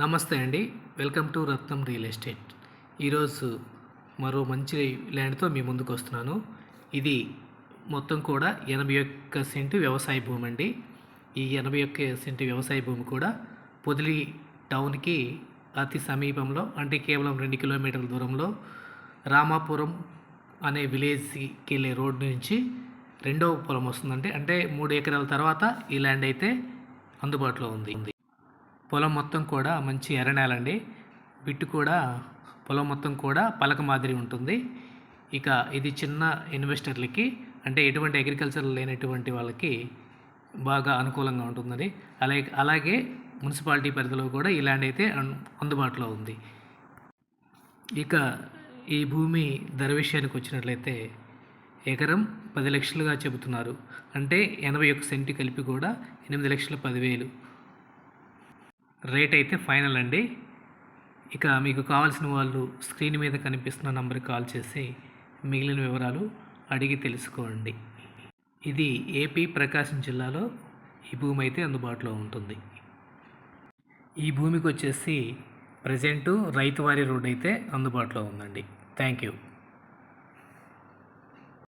నమస్తే అండి. Welcome to Ratnam real estate. ఈరోజు మరో మంచి ల్యాండ్తో మీ ముందుకు వస్తున్నాను. ఇది మొత్తం కూడా ఎనభై ఒక్క సెంటు వ్యవసాయ భూమి అండి. ఈ ఎనభై ఒక్క సెంటు వ్యవసాయ భూమి కూడా పొదిలి టౌన్కి అతి సమీపంలో అంటే కేవలం రెండు కిలోమీటర్ల దూరంలో రామాపురం అనే విలేజ్కి వెళ్ళే రోడ్డు నుంచి రెండవ పొలం వస్తుందంటే అంటే మూడు ఎకరాల తర్వాత ఈ ల్యాండ్ అయితే అందుబాటులో ఉంది. పొలం మొత్తం కూడా మంచి ఎర్రనేలండి. బిట్టు కూడా పొలం మొత్తం కూడా పలక మాదిరి ఉంటుంది. ఇక ఇది చిన్న ఇన్వెస్టర్లకి అంటే ఎటువంటి అగ్రికల్చర్ లేనటువంటి వాళ్ళకి బాగా అనుకూలంగా ఉంటుందని అలాగే అలాగే మున్సిపాలిటీ పరిధిలో కూడా ఈ ల్యాండ్ అయితే అందుబాటులో ఉంది. ఇక ఈ భూమి ధర విషయానికి వచ్చినట్లయితే ఎకరం పది లక్షలుగా చెబుతున్నారు. అంటే ఎనభై ఒక సెంటు కలిపి కూడా ఎనిమిది లక్షల పదివేలు. రేట్ అయితే ఫైనల్ అండి. ఇక మీకు కావాల్సిన వాళ్ళు స్క్రీన్ మీద కనిపిస్తున్న నంబర్కి కాల్ చేసి మిగిలిన వివరాలు అడిగి తెలుసుకోండి. ఇది ఏపీ ప్రకాశం జిల్లాలో ఈ భూమి అయితే అందుబాటులో ఉంటుంది. ఈ భూమికి వచ్చేసి ప్రజెంటు రైతువారి రోడ్ అయితే అందుబాటులో ఉందండి. Thank you.